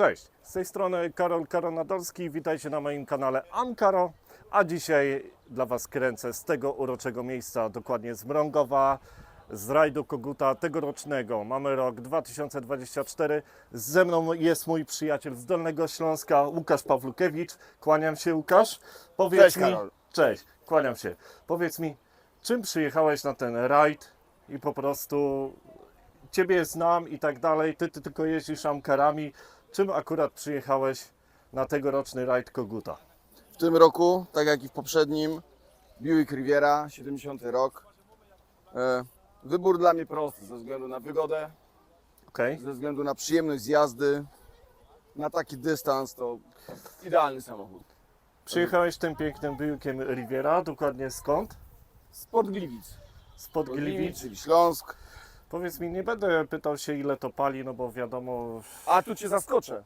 Cześć, z tej strony Karol Karonadolski, witajcie na moim kanale Amkaro, a dzisiaj dla Was kręcę z tego uroczego miejsca, dokładnie z Mrągowa, z rajdu Koguta tegorocznego. Mamy rok 2024, ze mną jest mój przyjaciel z Dolnego Śląska, Łukasz Pawlukiewicz. Kłaniam się Łukasz, powiedz Cześć, mi, Karol. cześć, kłaniam się, powiedz mi, czym przyjechałeś na ten rajd i po prostu Ciebie znam i tak dalej, ty, ty tylko jeździsz amkarami. Czym akurat przyjechałeś na tegoroczny rajd Koguta? W tym roku, tak jak i w poprzednim, Buick Riviera, 70 rok. E, Wybór dla mnie prosty, ze względu na wygodę, Okej? ze względu na przyjemność z jazdy. Na taki dystans to idealny samochód. Przyjechałeś tym pięknym Buickiem Riviera, dokładnie skąd? Sport Gliwic. Spod Sport Gliwic. czyli Śląsk. Powiedz mi, nie będę pytał się ile to pali, no bo wiadomo, A tu Cię zaskoczę.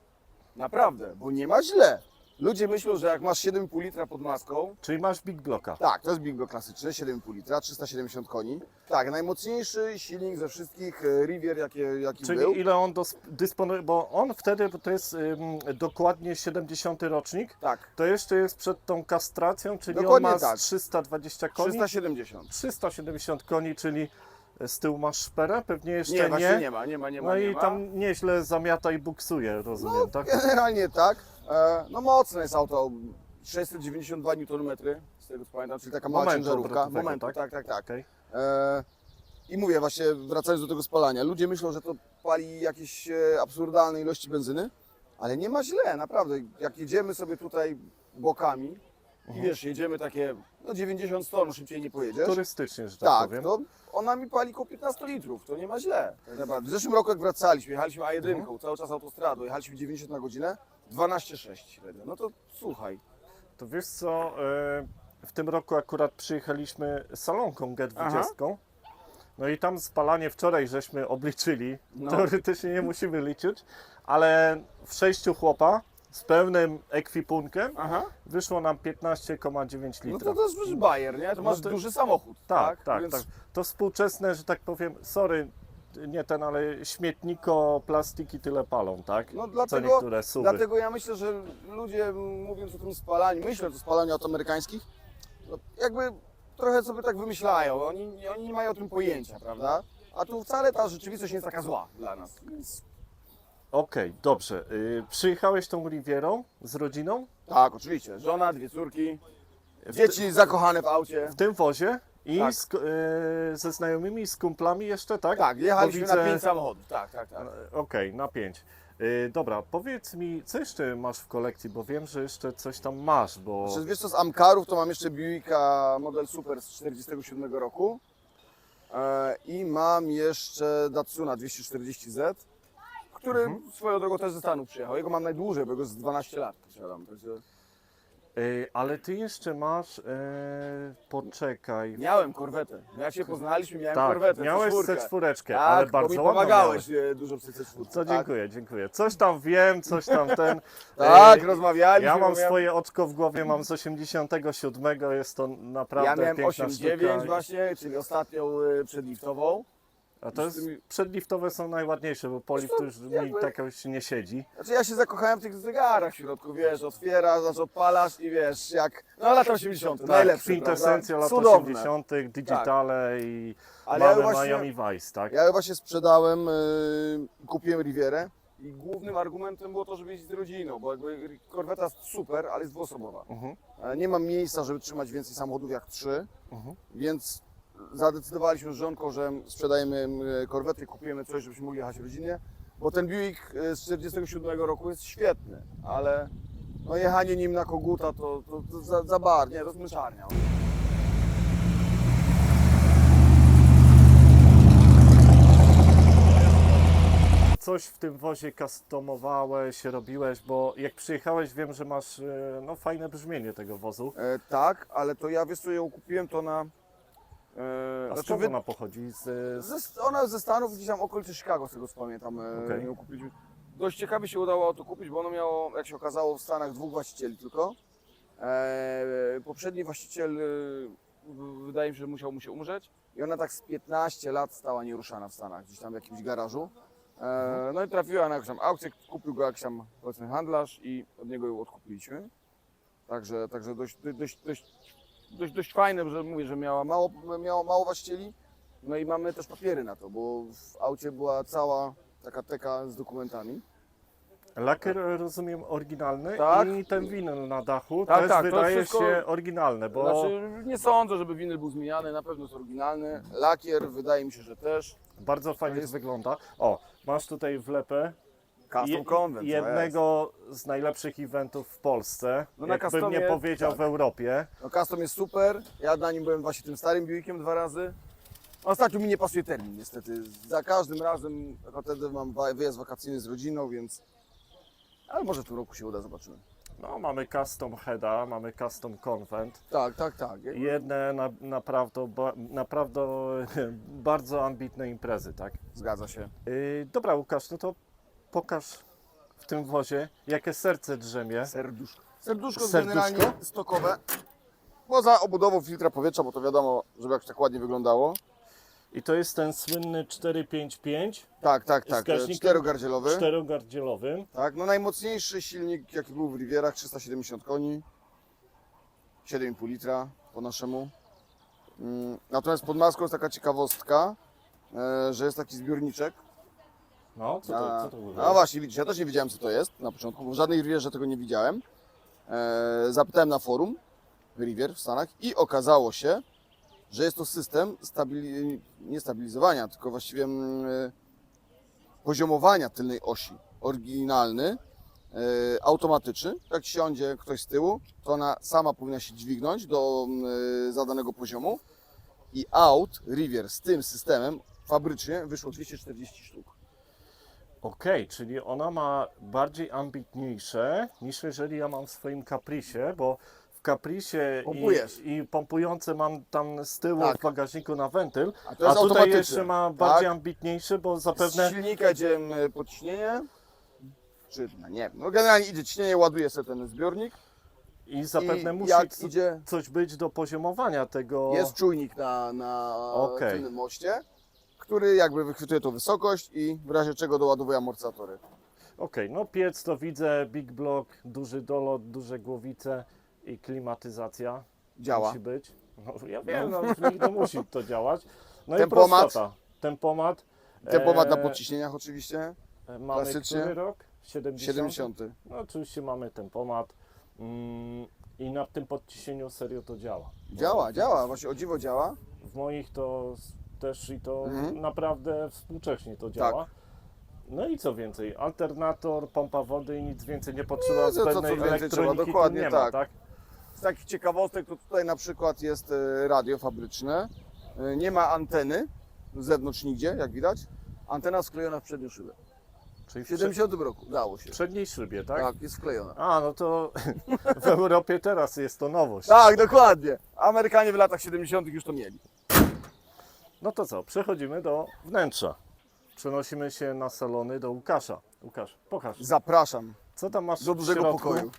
Naprawdę, bo nie ma źle. Ludzie myślą, że jak masz 7,5 litra pod maską, czyli masz Big Blocka. tak, to jest Big Block klasyczny, 7,5 litra, 370 koni. Tak, najmocniejszy silnik ze wszystkich e, Rivier, jakie, jaki Czyli był. ile on dysponuje, bo on wtedy, bo to jest ym, dokładnie 70 rocznik, Tak, to jeszcze jest przed tą kastracją, czyli Dokładnie on ma tak. 320 koni. 370. 370 koni, czyli z tyłu masz szperę, pewnie jeszcze Nie, nie. właśnie nie ma, nie ma, nie ma. no nie i ma. tam nieźle zamiata i buksuje, rozumiem, no, tak? generalnie tak. E, no mocne jest auto, 692 Nm, z tego co pamiętam, czyli taka mała Momentu ciężarówka. obrotowego, Momentu, tak? tak, tak, tak. Okej. E, I mówię właśnie, wracając do tego spalania, ludzie myślą, że to pali jakieś e, absurdalne ilości benzyny, ale nie ma źle, naprawdę. Jak jedziemy sobie tutaj bokami i wiesz, jedziemy takie, no 90-100, no szybciej nie pojedziesz. Turystycznie, że tak, Tak, powiem. to ona mi pali koło 15 litrów, to nie ma źle. Tak naprawdę. W zeszłym roku jak wracaliśmy, jechaliśmy A1, Mhm. cały czas autostradą, jechaliśmy 90 na godzinę, 12,6 średnio. No to słuchaj, To wiesz co, e, w tym roku akurat przyjechaliśmy salonką G20. No i tam spalanie wczoraj żeśmy obliczyli. No. Teoretycznie nie musimy liczyć, ale w sześciu chłopa z pełnym ekwipunkiem Aha. wyszło nam 15,9 no litra. to to jest bajer, nie? To masz to- duży samochód, Tak, tak? tak, Więc tak. To współczesne, że tak powiem, sorry, nie ten, ale śmietniko, plastiki tyle palą, tak? No Co dlatego, niektóre suwy. dlatego ja myślę, że ludzie mówiąc o tym spalaniu, myśląc o spalaniu aut amerykańskich, no jakby trochę sobie tak wymyślają, oni, oni nie mają o tym pojęcia, prawda? A tu wcale ta rzeczywistość nie jest taka zła dla nas. Więc Okej, dobrze. Y, przyjechałeś tą Rivierą z rodziną? tak, oczywiście, żona, dwie córki, dzieci zakochane w aucie. w tym wozie i Tak. z, y, ze znajomymi z kumplami jeszcze, tak? Tak, jechaliśmy Bo na pięć samochodów, tak, tak, tak. E, Okej, na pięć. Y, dobra, powiedz mi, co jeszcze masz w kolekcji, bo wiem, że jeszcze coś tam masz, bo... Znaczy, wiesz co, z Amkarów to mam jeszcze Buicka model Super z 47 roku e, i mam jeszcze Datsuna 240Z, który Mhm. swoją drogą też ze Stanów przyjechał. Jego mam najdłużej, bo jego z 12 lat posiadam. Także ale ty jeszcze masz, y, poczekaj, miałem korwetę. Jak się poznaliśmy, miałem tak, korwetę. miałeś C4. C4, tak, ale bardzo mi pomagałeś miałeś. e, dużo przy C4. Co tak. dziękuję, dziękuję. Coś tam wiem, coś tam ten. Tak, Y, rozmawialiśmy. Ja mam miałem- swoje oczko w głowie, mam z 87, jest to naprawdę Ja miałem piękna 8,9 sztuka. właśnie, czyli ostatnią e, przedliftową. A to jest, tymi- przedliftowe są najładniejsze, bo polift to już mi jakby- tak jakoś nie siedzi. Znaczy ja się zakochałem w tych zegarach w środku, wiesz, otwierasz, znaczy odpalasz i wiesz, jak, no lata 80, Tak, najlepsze, kwintesencja lat prawda? Cudowne. 80., digitale i Ale ja mamy właśnie- Miami Vice, tak? Ja właśnie sprzedałem, yy, kupiłem Rivierę i głównym argumentem było to, żeby jeździć z rodziną, bo jakby korweta jest super, ale jest dwuosobowa. Mhm. E, Nie mam miejsca, żeby trzymać więcej samochodów jak trzy, Mhm. więc zadecydowaliśmy z żonką, że sprzedajemy e, korwetę i kupujemy coś, żebyśmy mogli jechać rodzinnie, bo ten Buick e, z 47 roku jest świetny, ale no jechanie nim na koguta to, to, to za, za bar, nie, to jest. Coś w tym wozie customowałeś, robiłeś, bo jak przyjechałeś wiem, że masz e, no, fajne brzmienie tego wozu. E, tak, ale to ja wiesz co ją kupiłem to na. E, A znaczy skąd wy- ona pochodzi? Z, z... ze, ona ze Stanów gdzieś tam okolicy Chicago, z tego co pamiętam, e, Okej. ją kupiliśmy. Dość ciekawie się udało to kupić, bo ono miało, jak się okazało, w Stanach dwóch właścicieli tylko. E, poprzedni właściciel, e, w- wydaje mi się, że musiał mu się umrzeć i ona tak z 15 lat stała nieruszana w Stanach, gdzieś tam w jakimś garażu. E, no i trafiła na jakąś tam aukcję, kupił go jakiś tam powiedzmy handlarz i od niego ją odkupiliśmy. Także, także dość, dość, dość, dość, dość fajne, że mówię, że miała mało, miała mało właścicieli. No i mamy też papiery na to, bo w aucie była cała taka teka z dokumentami. Lakier rozumiem oryginalny Tak. i ten winyl na dachu Tak, też tak, wydaje wszystko- się oryginalne, bo Znaczy, nie sądzę, żeby winyl był zmieniany, na pewno jest oryginalny. Lakier wydaje mi się, że też. bardzo fajnie jest- wygląda. O, masz tutaj wlepę Custom je- Convent. to jednego z najlepszych eventów w Polsce, No na jakbym nie powiedział tak. w Europie. No custom jest super. Ja na nim byłem właśnie tym starym Buickiem dwa razy. Ostatnio mi nie pasuje termin niestety. Za każdym razem jako wtedy mam wa- wyjazd wakacyjny z rodziną, więc... Ale może w tym roku się uda, zobaczymy. No, mamy custom heada, mamy custom convent. Tak, tak, tak. Jedne na, naprawdę, ba, naprawdę bardzo ambitne imprezy, tak? Zgadza się. Yy, dobra, Łukasz, no to pokaż w tym wozie, jakie serce drzemie. Serduszko. Serduszko, Serduszko? generalnie stokowe. Poza obudową filtra powietrza, bo to wiadomo, żeby jakoś tak ładnie wyglądało. I to jest ten słynny 455 Tak, tak, tak. Czterogardzielowy. czterogardzielowym. Tak, no najmocniejszy silnik, jaki był w Rivierach, 370 koni, 7,5 litra po naszemu. Mm, Natomiast pod maską jest taka ciekawostka, e, że jest taki zbiorniczek. No, co to, co to było? no właśnie, widzisz, ja też nie wiedziałem co to jest na początku, bo w żadnej Rivierze tego nie widziałem. E, Zapytałem na forum Rivier w Stanach i okazało się, że jest to system stabili- nie stabilizowania, tylko właściwie mm, e, poziomowania tylnej osi. Oryginalny, e, automatyczny. Jak siądzie ktoś z tyłu, to ona sama powinna się dźwignąć do mm, e, zadanego poziomu. I aut Rivier z tym systemem fabrycznie wyszło 240 sztuk. Okej, czyli ona ma bardziej ambitniejsze niż jeżeli ja mam w swoim Capricie, bo w Pompujesz. i, i pompujące mam tam z tyłu Tak. w bagażniku na wentyl, A to jest a tutaj automatyczne. jeszcze ma bardziej Tak. ambitniejsze, bo Z zapewne silnika idzie mm, podciśnienie, czy no nie wiem, no generalnie idzie ciśnienie, ładuje sobie ten zbiornik i zapewne i musi jak co- idzie, coś być do poziomowania tego. jest czujnik na, na Okej. tylnym moście, który jakby wychwytuje tą wysokość i w razie czego doładowuje amortyzatory. Okej, no piec to widzę, big block, duży dolot, duże głowice i klimatyzacja. Działa. Musi być. No, ja wiem, no, w nich to musi to działać. No Tempomat. i prostota. Tempomat. Tempomat na E, podciśnieniach oczywiście, Mamy klasycznie. który rok? 70. 70. No oczywiście mamy tempomat. Mm, I na tym podciśnieniu serio to działa. Działa, działa, właśnie o dziwo działa. W moich to też i to Mhm. naprawdę współcześnie to działa. No i co więcej, alternator, pompa wody i nic więcej nie potrzeba, No, co- co zbędnej trzeba, elektroniki tu dokładnie nie ma, tak. tak? Z takich ciekawostek to tutaj na przykład jest e, radio fabryczne. E, Nie ma anteny z zewnątrz nigdzie, jak widać. Antena sklejona w przednią szybę. Czyli W w 70 roku udało się. przedniej szybie, tak? Tak, jest wklejona. A, no to w Europie teraz jest to nowość. Tak, dokładnie. Amerykanie w latach 70. już to mieli. No to co, przechodzimy do wnętrza. Przenosimy się na salony do Łukasza. Łukasz, pokaż, Zapraszam co tam masz do w dużego środku, pokoju.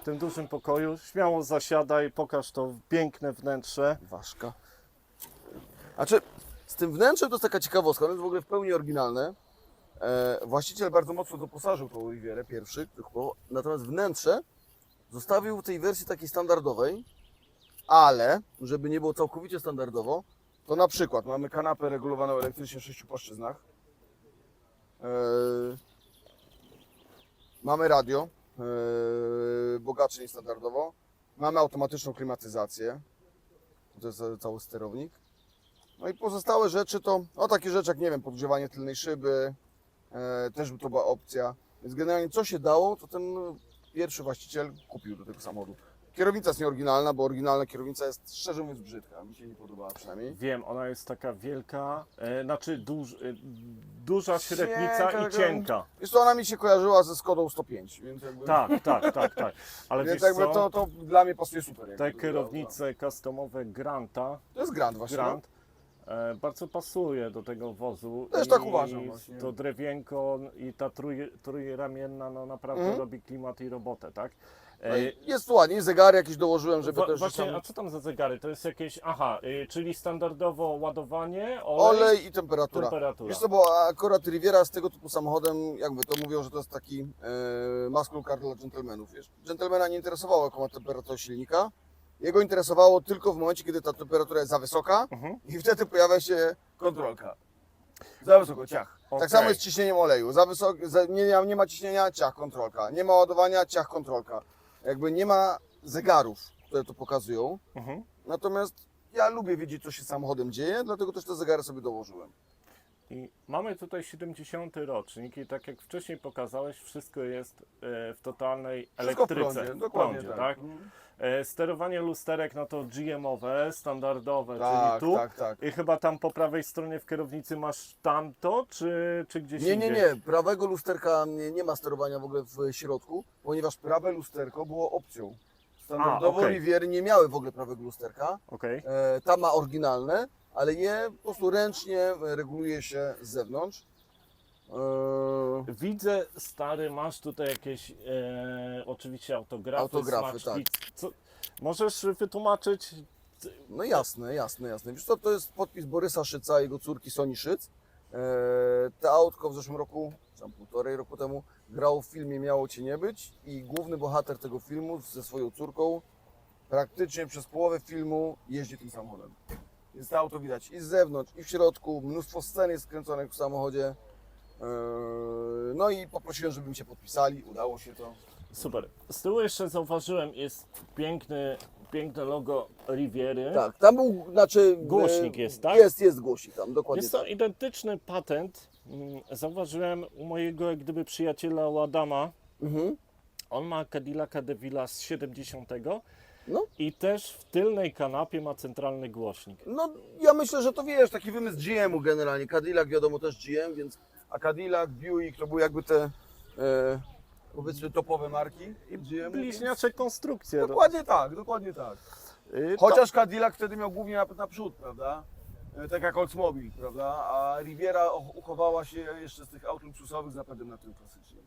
w tym dużym pokoju. Śmiało zasiadaj, pokaż to piękne wnętrze. Ważka. Znaczy, z tym wnętrzem to jest taka ciekawostka, ono jest w ogóle w pełni oryginalne. E, właściciel bardzo mocno doposażył tą Rivierę pierwszy, natomiast wnętrze zostawił w tej wersji takiej standardowej, ale żeby nie było całkowicie standardowo, to na przykład mamy kanapę regulowaną elektrycznie w sześciu płaszczyznach. E, mamy radio, e, bogacze niż standardowo. Mamy automatyczną klimatyzację. To jest cały sterownik. No i pozostałe rzeczy to, no takie rzeczy jak, nie wiem, podgrzewanie tylnej szyby, e, też by to była opcja. Więc generalnie co się dało, to ten pierwszy właściciel kupił do tego samochodu. Kierownica jest nieoryginalna, bo oryginalna kierownica jest szczerze mówiąc brzydka. Mi się nie podobała przynajmniej. Wiem, ona jest taka wielka, e, znaczy duż, e, duża Cienka, średnica i taka- cienka. Wiesz co, ona mi się kojarzyła ze Skodą 105, więc jakby, Tak, tak, tak, tak. Ale więc wiesz jakby co, to, to dla mnie pasuje super. jakby te kierownice customowe Granta. To jest Grand właśnie. no. Grant, e, bardzo pasuje do tego wozu. Też I tak uważam właśnie. To drewienko i ta trój, trójramienna no naprawdę Mhm. robi klimat i robotę, tak? No E, jest ładnie, zegary jakieś dołożyłem, żeby Wa- też właśnie, tam a co tam za zegary? To jest jakieś, aha, y, czyli standardowo ładowanie, olej, olej i temperatura. temperatura. Wiesz co, bo akurat Riviera z tego typu samochodem, jakby to mówią, że to jest taki e, muscle car dla dżentelmenów, wiesz. Dżentelmena nie interesowało, jaką ma temperaturę silnika. Jego interesowało tylko w momencie, kiedy ta temperatura jest za wysoka Mhm. i wtedy pojawia się kontrolka. Za wysoko, ciach. Okej. Tak samo jest z ciśnieniem oleju. Za wysoko, za, nie, nie ma ciśnienia, ciach, kontrolka. Nie ma ładowania, ciach, kontrolka. Jakby nie ma zegarów, które to pokazują. Mhm. Natomiast ja lubię wiedzieć, co się z samochodem dzieje, dlatego też te zegary sobie dołożyłem. I mamy tutaj 70 rocznik i tak jak wcześniej pokazałeś, wszystko jest e, w totalnej Wszystko w elektryce. prądzie, dokładnie prądzie, tak. tak? E, Sterowanie lusterek, no to GM-owe, standardowe, Tak, czyli tu. tak, tak. I chyba tam po prawej stronie w kierownicy masz tamto, czy, czy gdzieś Nie, nie, indziej? nie. Prawego lusterka nie, nie ma sterowania w ogóle w środku, ponieważ prawe lusterko było opcją. Standardowo okej. Riviery nie miały w ogóle prawego lusterka. Okej. E, ta ma oryginalne, ale je po prostu ręcznie reguluje się z zewnątrz. E, Widzę, stary, masz tutaj jakieś e, oczywiście autografy, Autografy, smaczki. Co, możesz wytłumaczyć? no jasne, jasne, jasne. Wiesz co, to jest podpis Borysa Szyca, jego córki Soni Szyc. E, to autko w zeszłym roku, czy tam półtorej roku temu, grało w filmie Miało Cię Nie Być i główny bohater tego filmu ze swoją córką praktycznie przez połowę filmu jeździ tym samochodem. Więc to auto widać i z zewnątrz, i w środku, mnóstwo scen jest skręconych w samochodzie. E, No i poprosiłem, żeby mi się podpisali, udało się to. Super. Z tyłu jeszcze zauważyłem, jest piękny, piękne logo Riviery. Tak, tam był, znaczy... Głośnik jest, tak? Jest, jest głośnik tam, dokładnie Jest to tak. identyczny patent. Mm, Zauważyłem u mojego jak gdyby przyjaciela u Adama. Mhm. On ma Cadillaca DeVilla z 70 No. i też w tylnej kanapie ma centralny głośnik. No, ja myślę, że to wiesz, taki wymysł GM-u generalnie. Cadillac wiadomo też GM, więc a Cadillac, Buick to były jakby te e, powiedzmy topowe marki GM. Bliźniacze konstrukcje. Dokładnie tak, dokładnie tak. Y, Chociaż Cadillac wtedy miał głównie napęd naprzód, prawda? E, Tak jak Oldsmobile, prawda? A Riviera uchowała się jeszcze z tych aut luksusowych z napędem na tył klasycznym.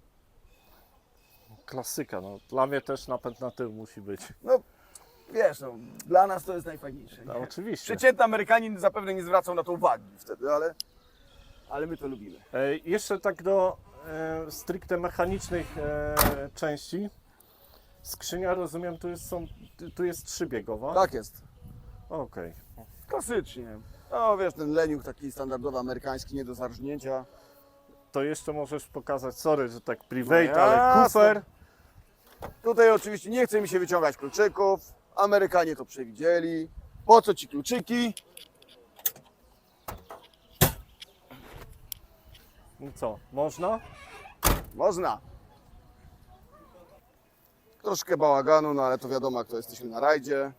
Klasyka, no. Dla mnie też napęd na tył musi być. No, wiesz, no, dla nas to jest najfajniejsze. No, nie? oczywiście. Przeciętny Amerykanin zapewne nie zwracał na to uwagi wtedy, ale, ale my to lubimy. E, jeszcze tak do e, stricte mechanicznych e, części. Skrzynia, rozumiem, tu jest, są, tu jest trzybiegowa? Tak jest. Okej. Klasycznie. No wiesz, ten leniuk taki standardowy amerykański, nie do zarżnięcia. To jeszcze możesz pokazać, sorry, że tak private, No ale jasne. kufer. Tutaj oczywiście nie chce mi się wyciągać kluczyków. Amerykanie to przewidzieli. Po co ci kluczyki? No co, można? Można. Troszkę bałaganu, no ale to wiadomo, jak to jesteśmy na rajdzie.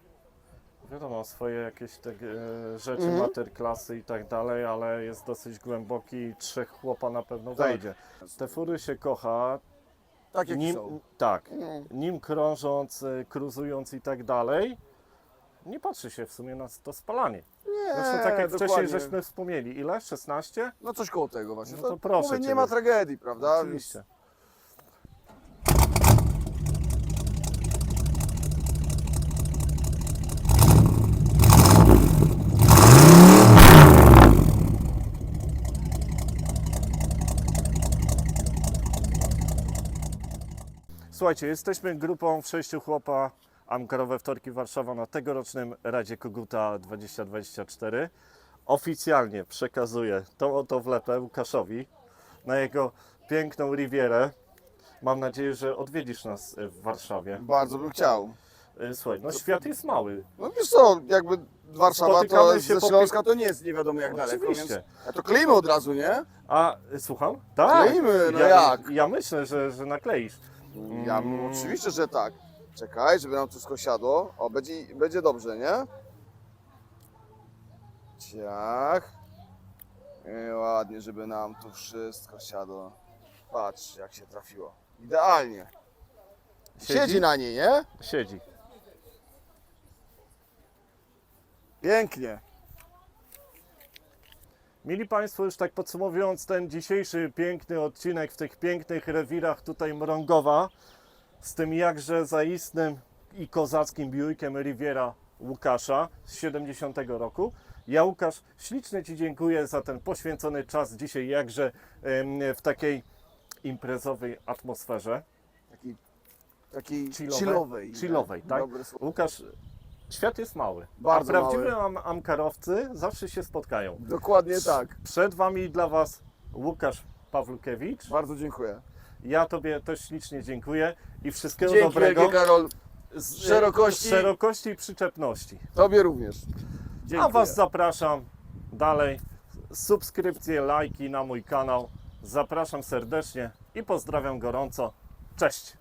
Wiadomo, swoje jakieś te e, rzeczy, Mhm. materklasy i tak dalej, ale jest dosyć głęboki i trzech chłopa na pewno Tak. wejdzie. Te fury się kocha, Tak jak nim, są. tak, Mm. nim krążąc, e, cruzując i tak dalej, nie patrzy się w sumie na to spalanie. Nie, Zresztą tak jak wcześniej dokładnie. żeśmy wspomnieli, ile? 16? No coś koło tego właśnie. No to proszę mówię, cię, nie ma tragedii, prawda? Oczywiście. Słuchajcie, jesteśmy grupą w sześciu chłopa Amkarowe Wtorki Warszawa na tegorocznym Radzie Koguta 2024. Oficjalnie przekazuję tą oto wlepę Łukaszowi na jego piękną Rivierę. Mam nadzieję, że odwiedzisz nas w Warszawie. Bardzo bym chciał. Y, Słuchaj, no świat jest mały. No wiesz co, jakby Warszawa Spotykamy to się ze po Śląska to nie jest nie wiadomo jak daleko, Oczywiście. więc ja to klejmy od razu, nie? A, y, słucham? Tak. Kleimy, no ja, jak? Ja myślę, że, że nakleisz. Ja Mm. oczywiście, że tak. Czekaj, żeby nam wszystko siadło. O, będzie, będzie dobrze, nie? Ciach. I ładnie, żeby nam tu wszystko siadło. Patrz, jak się trafiło. Idealnie. Siedzi, na niej, nie? Siedzi. Pięknie. Mili Państwo, już tak podsumowując ten dzisiejszy piękny odcinek w tych pięknych rewirach tutaj Mrągowa, z tym jakże zaistnym i kozackim Buickiem Riviera Łukasza z 70 roku. Ja Łukasz, ślicznie Ci dziękuję za ten poświęcony czas dzisiaj jakże w takiej imprezowej atmosferze. Takiej, takiej Chillowej? chillowej. Chillowej, tak? Słowo. Łukasz, świat jest mały, Bardzo a prawdziwi mały. am amkarowcy zawsze się spotkają. Dokładnie tak. Przed Wami i dla Was Łukasz Pawlukiewicz. Bardzo dziękuję. Ja Tobie też ślicznie dziękuję i wszystkiego Dzięki dobrego. wielkie Karol. z szerokości. szerokości i przyczepności. Tobie również. Dziękuję. A Was zapraszam dalej. Subskrypcje, lajki na mój kanał. Zapraszam serdecznie i pozdrawiam gorąco. Cześć!